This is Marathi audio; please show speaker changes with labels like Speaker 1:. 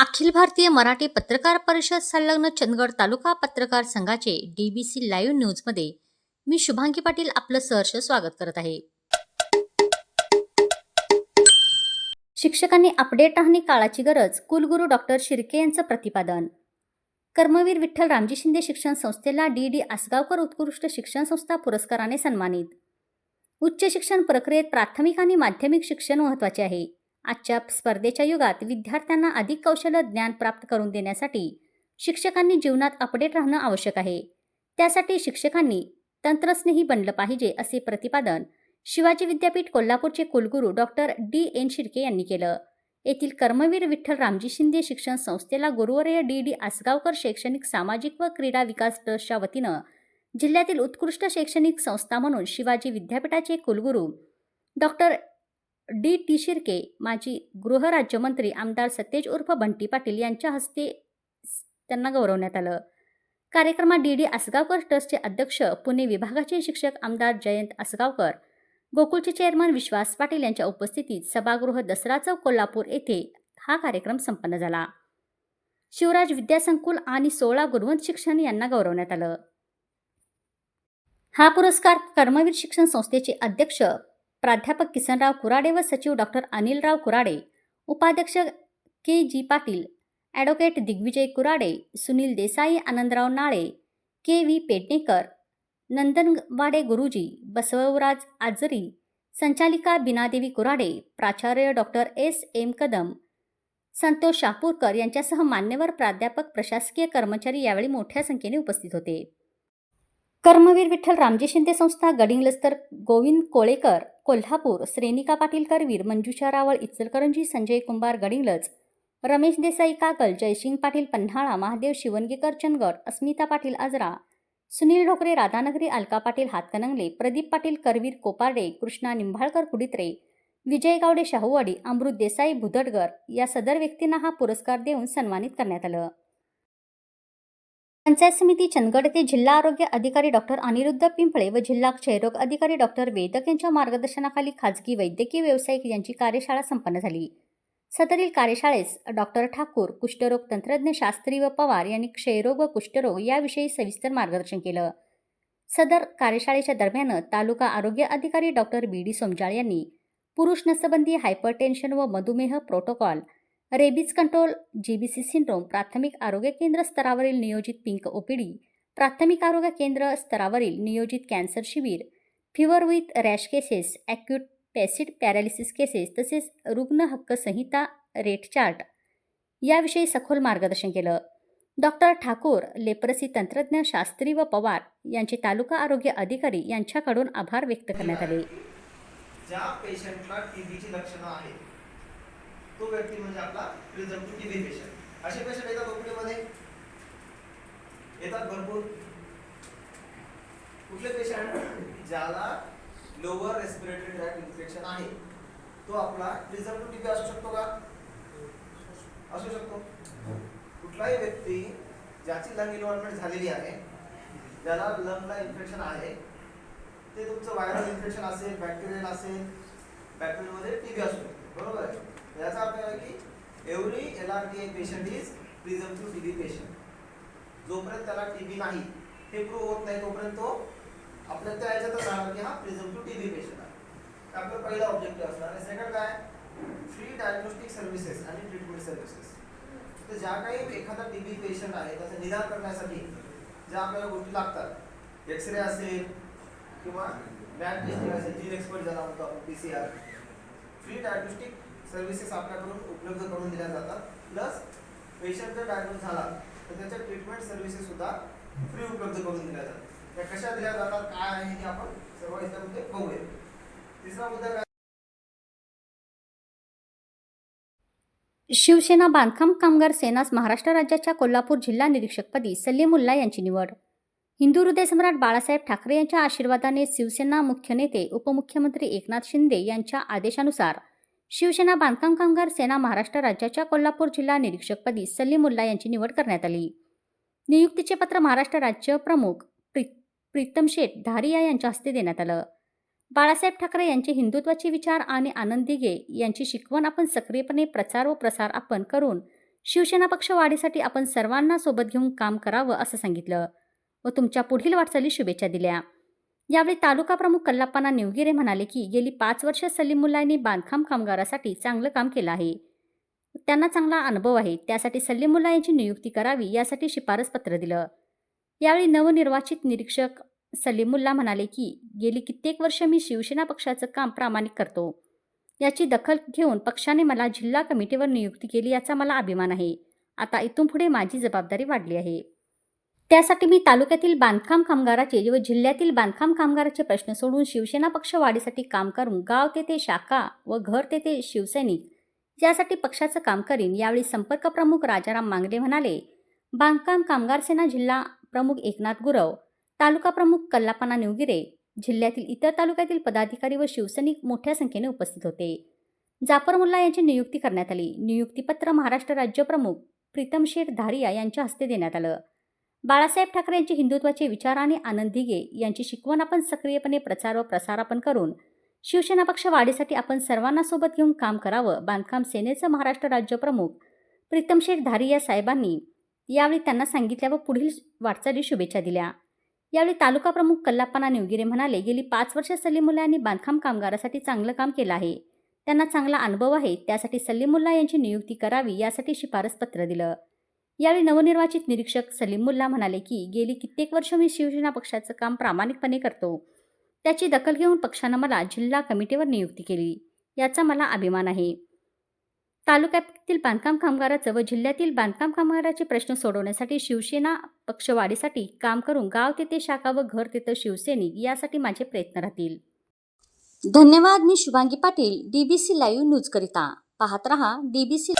Speaker 1: अखिल भारतीय मराठी पत्रकार परिषद संलग्न चंदगड तालुका पत्रकार संघाचे डीबीसी लाईव्ह न्यूजमध्ये मी शुभांगी पाटील आपलं सहर्ष स्वागत करत आहे. शिक्षकांनी अपडेट राहणे काळाची गरज कुलगुरू डॉक्टर शिर्के यांचं प्रतिपादन. कर्मवीर विठ्ठल रामजी शिंदे शिक्षण संस्थेला डी डी आसगावकर उत्कृष्ट शिक्षण संस्था पुरस्काराने सन्मानित. उच्च शिक्षण प्रक्रियेत प्राथमिक आणि माध्यमिक शिक्षण महत्त्वाचे आहे. आजच्या स्पर्धेच्या युगात विद्यार्थ्यांना अधिक कौशल्य ज्ञान प्राप्त करून देण्यासाठी शिक्षकांनी जीवनात अपडेट राहणं आवश्यक आहे. त्यासाठी शिक्षकांनी तंत्रस्नेही बनलं पाहिजे असे प्रतिपादन शिवाजी विद्यापीठ कोल्हापूरचे कुलगुरू डॉक्टर डी. एन. शिर्के यांनी केलं. येथील कर्मवीर विठ्ठल रामजी शिंदे शिक्षण संस्थेला गुरुवर्य डी. डी. आसगावकर शैक्षणिक सामाजिक व क्रीडा विकास ट्रस्टच्या वतीनं जिल्ह्यातील उत्कृष्ट शैक्षणिक संस्था म्हणून शिवाजी विद्यापीठाचे कुलगुरू डॉक्टर डी. टी. शिर्के माजी गृहराज्यमंत्री आमदार सतेज उर्फ बंटी पाटील यांच्या हस्ते त्यांना गौरवण्यात आलं. कार्यक्रमात डी. डी. आसगावकर ट्रस्टचे अध्यक्ष पुणे विभागाचे शिक्षक आमदार जयंत आसगावकर गोकुळचे चेअरमन विश्वास पाटील यांच्या उपस्थितीत सभागृह दसरा चौक कोल्हापूर येथे हा कार्यक्रम संपन्न झाला. शिवराज विद्यासंकुल आणि सोळा गुणवंत शिक्षण यांना गौरवण्यात आलं. हा पुरस्कार कर्मवीर शिक्षण संस्थेचे अध्यक्ष प्राध्यापक किसनराव कुराडे व सचिव डॉक्टर अनिलराव कुराडे उपाध्यक्ष K G Patil advocate Digvijay Kurade Sunil Desai Anandrao Nale K V Pednekar Nandanwade Guruji Basavraj Ajari संचालिका बिनादेवी कुराडे प्राचार्य doctor S. M. Kadam Santosh Shapurkar यांच्यासह मान्यवर प्राध्यापक प्रशासकीय कर्मचारी यावेळी मोठ्या संख्येने उपस्थित होते. कर्मवीर विठ्ठल रामजी शिंदे संस्था गडिंग्लस्तर गोविंद कोळेकर कोल्हापूर श्रेनिका पाटील करवीर मंजुषा रावळ इचलकरंजी संजय कुंभार गडिंगलज रमेश देसाई काकल जयसिंग पाटील पन्हाळा महादेव शिवणगेकर चंदगड अस्मिता पाटील आजरा सुनील ढोकरे राधानगरी अलका पाटील हातकणंगले प्रदीप पाटील करवीर कोपार्डे कृष्णा निंभाळकर कुडित्रे विजय गावडे शाहूवाडी अमृत देसाई भुदडगर या सदर व्यक्तींना हा पुरस्कार देऊन सन्मानित करण्यात आलं. पंचायत समिती चंदगड येथे जिल्हा आरोग्य अधिकारी डॉक्टर अनिरुद्ध पिंपळे व जिल्हा क्षयरोग अधिकारी डॉक्टर वेदक यांच्या मार्गदर्शनाखाली खाजगी वैद्यकीय व्यावसायिक यांची कार्यशाळा संपन्न झाली. सदरील कार्यशाळेस डॉक्टर ठाकूर कुष्ठरोग तंत्रज्ञ शास्त्री व पवार यांनी क्षयरोग व कुष्ठरोग याविषयी सविस्तर मार्गदर्शन केलं. सदर कार्यशाळेच्या दरम्यान तालुका आरोग्य अधिकारी डॉक्टर बी डी सोमजाळ यांनी पुरुष नसबंदी हायपरटेन्शन व मधुमेह protocol rabies control GBC syndrome प्राथमिक आरोग्य केंद्र स्तरावरील नियोजित पिंक ओपीडी प्राथमिक आरोग्य केंद्र स्तरावरील नियोजित कॅन्सर शिबिर fever with rash cases acute flaccid paralysis cases तसेच रुग्ण हक्क संहिता रेट चार्ट. याविषयी सखोल मार्गदर्शन केलं. डॉक्टर ठाकूर लेप्रसी तंत्रज्ञ शास्त्री व पवार यांचे तालुका आरोग्य अधिकारी यांच्याकडून आभार व्यक्त करण्यात आले.
Speaker 2: ज्या पेशंटला टीबीची लक्षणं आहेत तो व्यक्ती म्हणजे आपला प्रिझर्व्ह टीबी पेशंट असे पेशंट येतात ओपीडीमध्ये येतात भरपूर. कुठले पेशंट ज्याला लोअर रेस्पिरेटरी ट्रॅक इन्फेक्शन आहे. तो आपला प्रिझर्व्ह टीबी असू शकतो का? असू शकतो. कुठलाही व्यक्ती ज्याची लंग इन्व्हॉल्वमेंट झालेली आहे ज्याला लंगला इन्फेक्शन आहे ते तुमचं व्हायरल इन्फेक्शन असेल बॅक्टेरियल असेल बॅक्टेरियामध्ये टीबी असू शकतो. बरोबर आहे? याचा अर्थ काय की every L R T patient is preserve TB patient जोपर्यंत त्याला टीबी नाही हे प्रूव्ह होत नाही तोपर्यंत तो आपल्या त्या याच्यातच राहणार की हा प्रिझम टू टीबी पेशंट आहे. आपलं पहिला ऑब्जेक्टिव्ह असणार आणि सेकंड काय? फ्री डायग्नोस्टिक सर्व्हिसेस आणि ट्रीटमेंट सर्व्हिसेस तर ज्या काही एखादा टीबी पेशंट आहे त्याचं निदान करण्यासाठी ज्या आपल्याला गोष्टी लागतात एक्सरे असेल किंवा लॅब टेस्टिंग असेल जीन एक्सपर्ट ज्याला म्हणतो आपण P C R free diagnostic services आपल्याकडून उपलब्ध करून दिल्या जातात. प्लस पेशंट जर डायग्नोज झाला तर त्याच्या ट्रीटमेंट सर्व्हिसेस सुद्धा फ्री उपलब्ध करून दिल्या जातात. त्या कशा दिल्या जातात काय आहे हे आपण सर्व याच्यामध्ये बघूया. तिसरा मुद्दा काय?
Speaker 1: शिवसेना बांधकाम कामगार सेनास महाराष्ट्र राज्याच्या कोल्हापूर जिल्हा निरीक्षकपदी सलीमुल्ला यांची निवड. हिंदू हृदयसम्राट बाळासाहेब ठाकरे यांच्या आशीर्वादाने शिवसेना मुख्य नेते उपमुख्यमंत्री एकनाथ शिंदे यांच्या आदेशानुसार शिवसेना बांधकाम कामगार सेना महाराष्ट्र राज्याच्या कोल्हापूर जिल्हा निरीक्षकपदी सलीमुल्ला यांची निवड करण्यात आली. नियुक्तीचे पत्र महाराष्ट्र राज्य प्रमुख प्री प्रीतम शेठ धारिया यांच्या हस्ते देण्यात आलं. बाळासाहेब ठाकरे यांचे हिंदुत्वाचे विचार आणि आनंद दिघे यांची शिकवण आपण सक्रियपणे प्रचार व प्रसार आपण करून शिवसेना पक्ष वाढीसाठी आपण सर्वांना सोबत घेऊन काम करावं असं सांगितलं व तुमच्या पुढील वाटचाली शुभेच्छा दिल्या. यावेळी तालुका प्रमुख कल्लाप्पाना निवगिरे म्हणाले की गेली पाच वर्ष सलीमुल्लांनी बांधकाम कामगारासाठी चांगलं काम केलं आहे. त्यांना चांगला अनुभव आहे. त्यासाठी सल्लीमुल्ला यांची नियुक्ती करावी यासाठी शिफारस पत्र दिलं. यावेळी नवनिर्वाचित निरीक्षक सलीमुल्ला म्हणाले की गेली कित्येक वर्ष मी शिवसेना पक्षाचं काम प्रामाणिक करतो. याची दखल घेऊन पक्षाने मला जिल्हा कमिटीवर नियुक्ती केली याचा मला अभिमान आहे. आता इथून पुढे माझी जबाबदारी वाढली आहे. त्यासाठी मी तालुक्यातील बांधकाम कामगाराचे व जिल्ह्यातील बांधकाम कामगाराचे प्रश्न सोडून शिवसेना पक्ष वाढीसाठी काम करून गाव तेथे शाखा व घर तेथे शिवसैनिक यासाठी पक्षाचं काम करीन यावेळी संपर्क प्रमुख राजाराम मांगडे म्हणाले. बांधकाम कामगार सेना जिल्हा प्रमुख एकनाथ गुरव तालुका प्रमुख कल्लापना निवगिरे जिल्ह्यातील इतर तालुक्यातील पदाधिकारी व शिवसैनिक मोठ्या संख्येने उपस्थित होते. जाफर मुल्ला यांची नियुक्ती करण्यात आली. नियुक्तीपत्र महाराष्ट्र राज्य प्रमुख प्रीतम शेठ धारिया यांच्या हस्ते देण्यात आलं. बाळासाहेब ठाकरे यांचे हिंदुत्वाचे विचार आणि आनंद दिघे यांची शिकवण आपण सक्रियपणे प्रचार व प्रसार आपण करून शिवसेना पक्ष वाढीसाठी आपण सर्वांना सोबत घेऊन काम करावं बांधकाम सेनेचं महाराष्ट्र राज्य प्रमुख प्रीतम शेठ धारिया साहेबांनी यावेळी त्यांना सांगितल्या व पुढील वाटचाली शुभेच्छा दिल्या. यावेळी तालुका प्रमुख कल्लाप्पाना निवगिरे म्हणाले गेली पाच वर्ष सलीमुल्ला यांनी बांधकाम कामगारासाठी चांगलं काम केलं आहे. त्यांना चांगला अनुभव आहे त्यासाठी सलीमुल्ला यांची नियुक्ती करावी यासाठी शिफारस पत्र दिलं. यावेळी नवनिर्वाचित निरीक्षक सलीमुल्ला म्हणाले की गेली कित्येक वर्ष मी शिवसेना पक्षाचं काम प्रामाणिकपणे करतो. त्याची दखल घेऊन पक्षानं मला जिल्हा कमिटीवर नियुक्ती केली. याचा मला अभिमान आहे. तालुक्यातील बांधकाम कामगाराचं व जिल्ह्यातील बांधकाम कामगाराचे प्रश्न सोडवण्यासाठी शिवसेना पक्षवाढीसाठी काम करून गाव तेथे शाखा व घर तेथे शिवसैनिक यासाठी माझे प्रयत्न राहतील. धन्यवाद. मी शुभांगी पाटील डीबीसी लाईव्ह न्यूजकरिता पाहत रहा डीबीसी